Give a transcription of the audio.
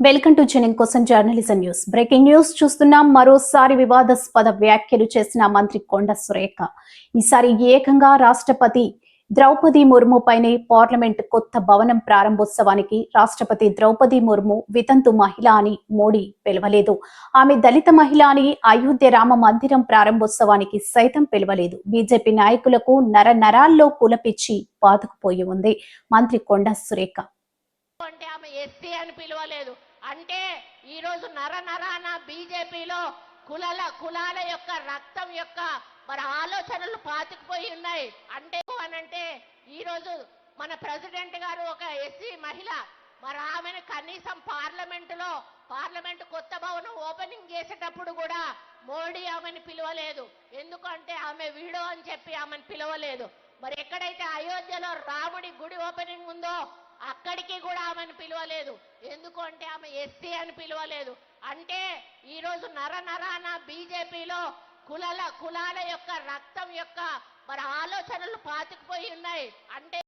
Welcome to జనం కోసం journalism news breaking news చూస్తున్నాం. మరోసారి వివాదాస్పద వ్యాఖ్యలు చేసిన మంత్రి కొండ సురేఖ. ఈసారి ఏకంగా రాష్ట్రపతి ద్రౌపది ముర్ము పైనే పార్లమెంట్ కొత్త భవనం ప్రారంభోత్సవానికి రాష్ట్రపతి ద్రౌపది ముర్ము వితంతు మహిళ అని మోడీ పిలవలేదు. ఆమె దళిత మహిళ అని అయోధ్య రామ మందిరం ప్రారంభోత్సవానికి సైతం పిలవలేదు. బీజేపీ నాయకులకు నర నరాల్లో కులపిచ్చి బాదుకుపోయి ఉంది. మంత్రి కొండ సురేఖ. అంటే ఆమె ఎస్సీ అని పిలవలేదు. అంటే ఈరోజు నర నరాన బీజేపీలో కులాల కులాల యొక్క రక్తం యొక్క మరి ఆలోచనలు పాతుకుపోయి ఉన్నాయి. అంటే అనంటే ఈరోజు మన ప్రెసిడెంట్ గారు ఒక ఎస్సీ మహిళ. మరి ఆమెను కనీసం పార్లమెంటులో పార్లమెంటు కొత్త భవనం ఓపెనింగ్ చేసేటప్పుడు కూడా మోడీ ఆమెను పిలవలేదు. ఎందుకంటే ఆమె వీడో అని చెప్పి ఆమెను పిలవలేదు. మరి ఎక్కడైతే అయోధ్యలో రాముడి గుడి ఓపెనింగ్ ఉందో అక్కడికి అని పిలవలేదు. ఎందుకు అంటే ఆమె ఎస్సీ అని పిలవలేదు. అంటే ఈరోజు నర నరాన బీజేపీలో కులాల కులాల యొక్క రక్తం యొక్క మరి ఆలోచనలు పాతుకుపోయి ఉన్నాయి. అంటే